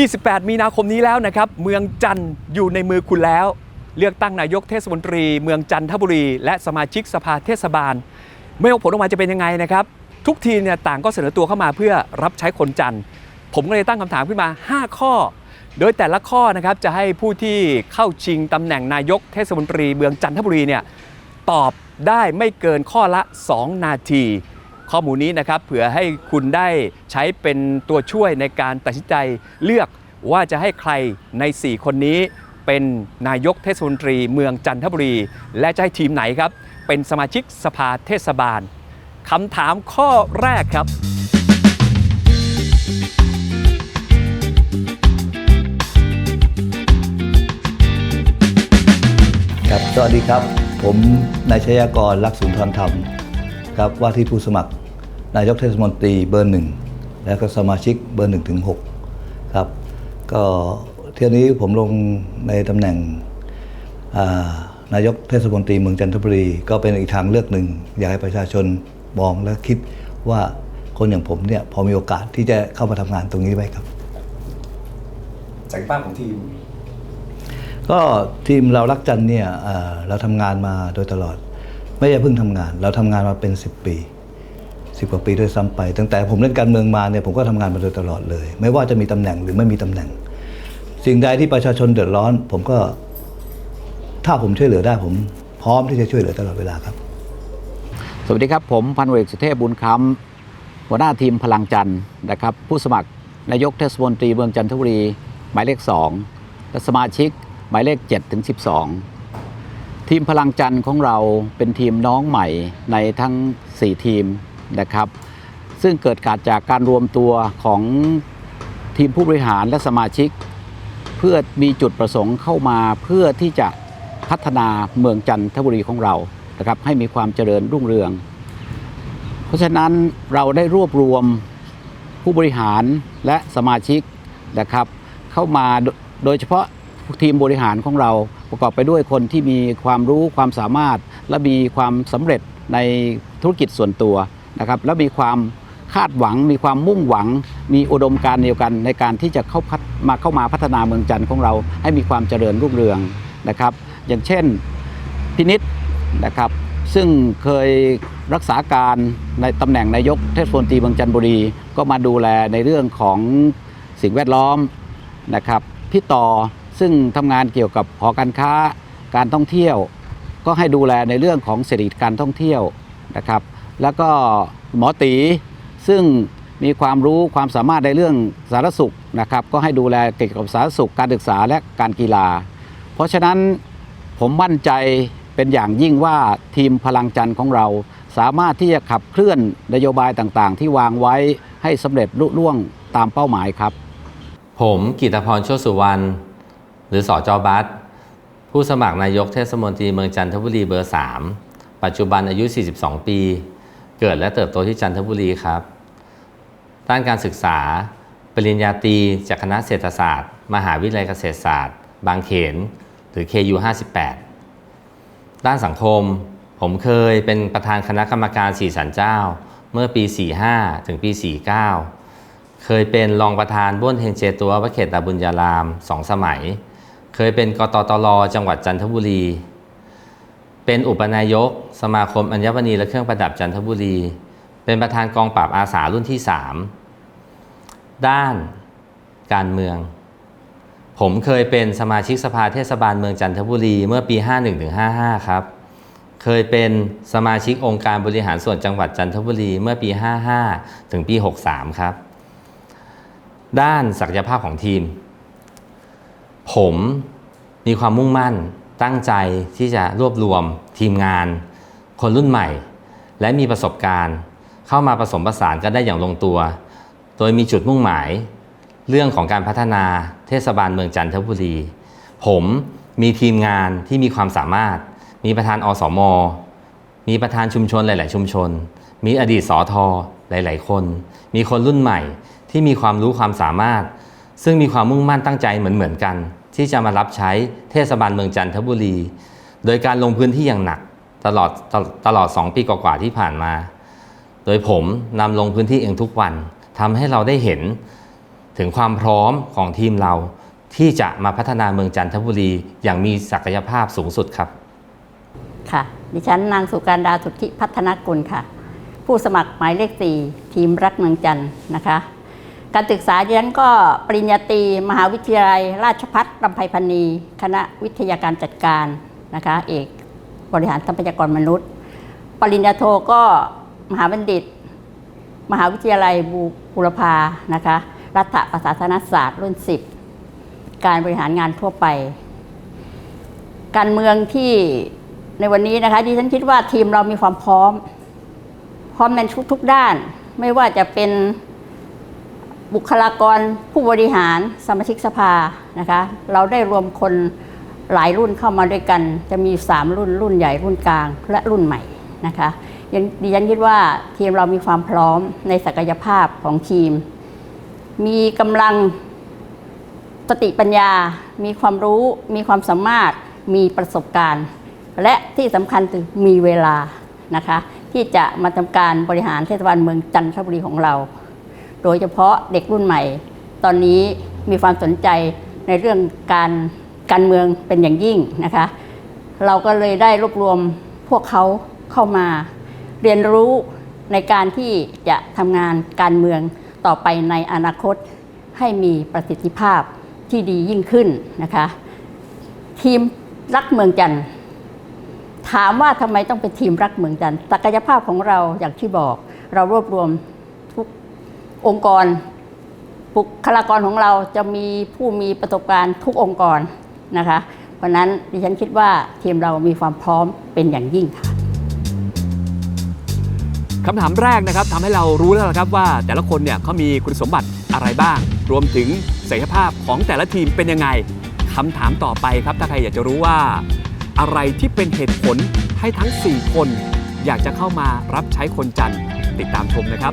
28 มีนาคมนี้แล้วนะครับ เมืองจันทร์อยู่ในมือคุณแล้ว เลือกตั้งนายกเทศมนตรี เมืองจันทบุรี และสมาชิกสภาเทศบาล ไม่ว่าผลออกมาจะเป็นยังไงนะครับ ทุกทีเนี่ยต่างก็เสนอตัวเข้ามาเพื่อรับใช้คนจันทร์ผมก็เลยตั้งคำถามขึ้นมา 5 ข้อ โดยแต่ละข้อนะครับจะให้ผู้ที่เข้าชิงตำแหน่งนายกเทศมนตรี เมืองจันทบุรีเนี่ยตอบได้ไม่เกินข้อละ 2 นาที ข้อมูลนี้นะครับเผื่อให้คุณได้ใช้เป็นตัวช่วยในการตัดสินใจเลือกว่าจะให้ใครใน 4 คนนี้ เป็นนายกเทศมนตรีเมืองจันทบุรี และจะให้ทีมไหนครับ เป็นสมาชิกสภาเทศบาลคำถามข้อแรกครับ ครับ สวัสดีครับ ผมนายชยากรลักษณ์สุนทรธรรม ครับว่าที่ผู้สมัคร นายกเทศมนตรีเบอร์หนึ่งแล้วก็สมาชิกเบอร์หนึ่งถึงหกครับก็เที่ยวนี้ผมลงในตำแหน่งอ่านายกเทศมนตรีเมืองจันทบุรี ก็เป็นอีกทางเลือกหนึ่งอยากให้ประชาชนมองและคิดว่าคนอย่างผมเนี่ยพอมีโอกาสที่จะเข้ามาทำงานตรงนี้ไหมครับจากบ้านของทีม ก็ทีมเรารักจันเนี่ยเอ่อเราทำงานมาโดยตลอด ไม่ใช่เพิ่งทำงาน เราทำงานมาเป็น 10 ปี 10กว่าปีด้วยซ้ำไป ตั้งแต่ผมเล่นการเมืองมาเนี่ยผมก็ทำงานมาโดยตลอดเลย ไม่ว่าจะมีตำแหน่งหรือไม่มีตำแหน่ง สิ่งใดที่ประชาชนเดือดร้อน ผมก็ ถ้าผมช่วยเหลือได้ผมพร้อมที่จะช่วยเหลือตลอดเวลาครับ สวัสดีครับ ผมพันเอกสุเทพบุญคำหัวหน้าทีมพลังจันทร์นะครับ ผู้สมัครนายกเทศมนตรีเมืองจันทบุรี หมายเลข 2 และสมาชิกหมายเลข7ถึง12 ทีมพลังจันทร์ของเราเป็นทีมน้องใหม่ในทั้ง 4 ทีม นะครับ ซึ่งเกิดการจากการรวมตัวของทีมผู้บริหารและสมาชิก เพื่อมีจุดประสงค์เข้ามาเพื่อที่จะพัฒนาเมืองจันทบุรีของเรานะครับให้มีความเจริญรุ่งเรือง เพราะฉะนั้นเราได้รวบรวมผู้บริหารและสมาชิกนะครับ เข้ามาโดโดยเฉพาะทีมบริหารของเราประกอบไปด้วยคนที่มีความรู้ความสามารถ และมีความสำเร็จในธุรกิจส่วนตัว นะครับและมีความคาดหวังมีความมุ่งหวัง มีอุดมการณ์เดียวกันในการที่จะเข้ามาเข้ามาพัฒนาเมืองจันทร์ของเราให้มีความเจริญรุ่งเรืองนะครับ อย่างเช่นพินิษนะครับซึ่งเคยรักษาการในตำแหน่งนายกเทศมนตรีเมืองจันทบุรี ก็มาดูแลในเรื่องของสิ่งแวดล้อมนะครับพี่ต่อซึ่งทำงานเกี่ยวกับหอการค้าการท่องเที่ยว ก็ให้ดูแลในเรื่องของเศรษฐกิจการท่องเที่ยวนะครับ แล้วก็หมอตี ซึ่งมีความรู้ความสามารถในเรื่องสารสุขนะครับ ก็ให้ดูแลเกี่ยวกับสารสุขการศึกษาและการกีฬา เพราะฉะนั้นผมมั่นใจเป็นอย่างยิ่งว่าทีมพลังจันทร์ของเรา สามารถที่จะขับเคลื่อนนโยบายต่างๆ ที่วางไว้ให้สำเร็จลุล่วงตามเป้าหมายครับ ผมกิตพรโชติสุวรรณหรือสอจอบัสผู้สมัครนายกเทศมนตรีเมืองจันทบุรีเบอร์ 3 ปัจจุบันอายุ 42 ปี เกิดและเติบโตที่จันทบุรีครับ ด้านการศึกษา ปริญญาตรีจากคณะเศรษฐศาสตร์ มหาวิทยาลัยเกษตรศาสตร์ บางเขน หรือ KU 58 ด้านสังคม ผมเคยเป็นประธานคณะกรรมการสีสันเจ้า เมื่อปี 45 ถึงปี 49 เคยเป็นรองประธานบ้วนเฮงเจตัววเขตตาบุญญารามสองสมัย เคยเป็นกตตลจังหวัดจันทบุรี เป็นอุปนายก สมาคมอัญมณีและเครื่องประดับจันทบุรี เป็นประธานกองปราบอาสารุ่นที่ 3 ด้านการเมือง ผมเคยเป็นสมาชิกสภาเทศบาลเมืองจันทบุรีเมื่อปี 51-55 ครับ เคยเป็นสมาชิกองค์การบริหารส่วนจังหวัดจันทบุรีเมื่อปี 55 ถึงปี 63 ครับ ด้านศักยภาพของทีม ผมมีความมุ่งมั่น ตั้งใจที่จะรวบรวมทีมงาน คนรุ่นใหม่ และมีประสบการณ์ เข้ามาผสมผสานกันได้อย่างลงตัว โดยมีจุดมุ่งหมาย เรื่องของการพัฒนาเทศบาลเมืองจันทบุรี ผมมีทีมงานที่มีความสามารถ มีประธานอสม มีประธานชุมชนหลาย ๆ ชุมชน มีอดีตสอทอหลาย ๆ คน มีคนรุ่นใหม่ที่มีความรู้ความสามารถ ซึ่งมีความมุ่งมั่นตั้งใจเหมือน ๆ กัน ที่จะมารับใช้เทศบาลเมืองจันทบุรี โดยการลงพื้นที่อย่างหนักตลอดตลตลอด 2 ปีกว่าๆที่ผ่านมา โดยผมนำลงพื้นที่เองทุกวันทำให้เราได้เห็นถึงความพร้อมของทีมเราที่จะมาพัฒนาเมืองจันทบุรีอย่างมีศักยภาพสูงสุดครับ ค่ะ ดิฉันนางสุการดาสุทธิพัฒนกุลค่ะ ผู้สมัครหมายเลขสี่ทีมรักเมืองจันทร์นะคะ การศึกษาดิฉันก็ปริญญาตรีมหาวิทยาลัย ราชภัฏลำไพพรรณีคณะวิทยาการจัดการนะคะเอกบริหารทรัพยากรมนุษย์ ปริญญาโทก็มหาบัณฑิต มหาวิทยาลัยบูบุรพานะคะรัฐประศาสนศาสตร์รุ่น 10 การบริหารงานทั่วไป การเมืองที่ในวันนี้นะคะดิฉันคิดว่าทีมเรามีความพร้อม พร้อมในทุกๆด้านไม่ว่าจะเป็น บุคลากรผู้บริหารสมาชิกสภานะคะ เราได้รวมคนหลายรุ่นเข้ามาด้วยกัน จะมี 3 รุ่นรุ่นใหญ่รุ่นกลาง และรุ่นใหม่นะคะยังดิฉันคิดว่าทีมเรามีความพร้อมในศักยภาพของทีม มีกำลังสติปัญญา มีความรู้ มีความสามารถ มีประสบการณ์ และที่สำคัญคือมีเวลานะคะ ที่จะมาทำการบริหารเทศบาลเมืองจันทบุรีของเรา โดยเฉพาะเด็กรุ่นใหม่ ตอนนี้มีความสนใจในเรื่องการการเมืองเป็นอย่างยิ่งนะคะ เราก็เลยได้รวบรวมพวกเขาเข้ามา เรียนรู้ในการที่จะทำงานการเมืองต่อไปในอนาคตให้มีประสิทธิภาพที่ดียิ่งขึ้นนะคะ ทีมรักเมืองจันทร์ถามว่าทำไมต้องเป็นทีมรักเมืองจันทร์ศักยภาพของเราอย่างที่บอก เรารวบรวม องค์กรบุคลากรของเราจะมีผู้มีประสบการณ์ทุกองค์กรนะคะ เพราะนั้นดิฉันคิดว่าทีมเรามีความพร้อมเป็นอย่างยิ่งค่ะคำถามแรกนะครับทำให้เรารู้แล้วครับว่า แต่ละคนเนี่ยเขามีคุณสมบัติอะไรบ้าง รวมถึงศักยภาพของแต่ละทีมเป็นยังไงคำถามต่อไปครับ ถ้าใครอยากจะรู้ว่า อะไรที่เป็นเหตุผลให้ทั้ง 4 คน อยากจะเข้ามารับใช้คนจันทร์ติดตามชมนะครับ